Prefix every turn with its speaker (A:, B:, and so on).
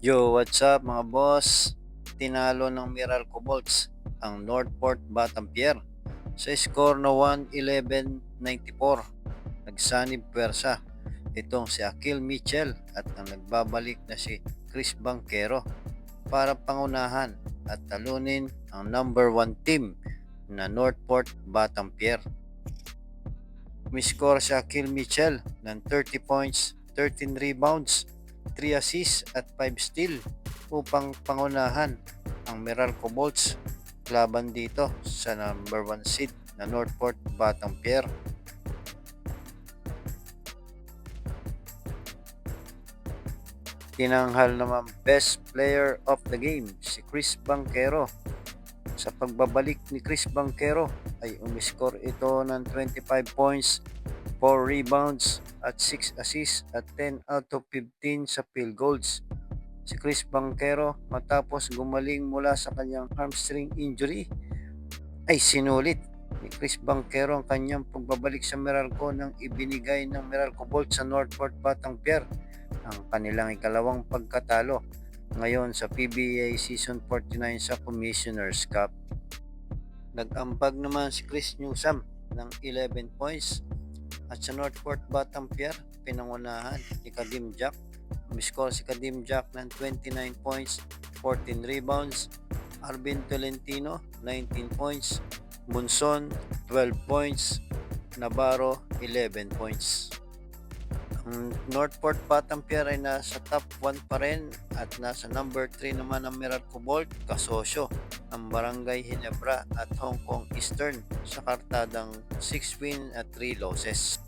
A: Yo, what's up mga boss? Tinalo ng Meralco Bolts ang Northport Batampier sa score na 111-94. Nagsanib pwersa itong si Akil Mitchell at ang nagbabalik na si Chris Banquero para pangunahan at talunin ang number 1 team na Northport Batampier. Umiscore si Akil Mitchell ng 30 points, 13 rebounds, 3 assists at 5 steal upang pangunahan ang Meralco Bolts laban dito sa number 1 seed na Northport Batampier. Tinanghal naman best player of the game si Chris Banquero. Sa pagbabalik ni Chris Banquero ay umiscore ito ng 25 points, 4 rebounds at 6 assists at 10 out of 15 sa field goals. Si Chris Banquero matapos gumaling mula sa kanyang hamstring injury ay sinulit ni Chris Banquero ang kanyang pagbabalik sa Meralco nang ibinigay ng Meralco Bolt sa Northport Batang Pier ang kanilang ikalawang pagkatalo ngayon sa PBA Season 49 sa Commissioner's Cup. Nag-ambag naman si Chris Newsam ng 11 points at sa Northport Batampier, pinangunahan ni Kadim Jack. Umiscore si Kadim Jack ng 29 points, 14 rebounds. Arvin Tolentino, 19 points. Bunson, 12 points. Navarro, 11 points. Ang Northport Batampier ay nasa top 1 pa rin at nasa number 3 naman ang Meralco Bolt, kasosyo ang Barangay Hinebra at Hong Kong Eastern sa kartadang 6 win at 3 losses.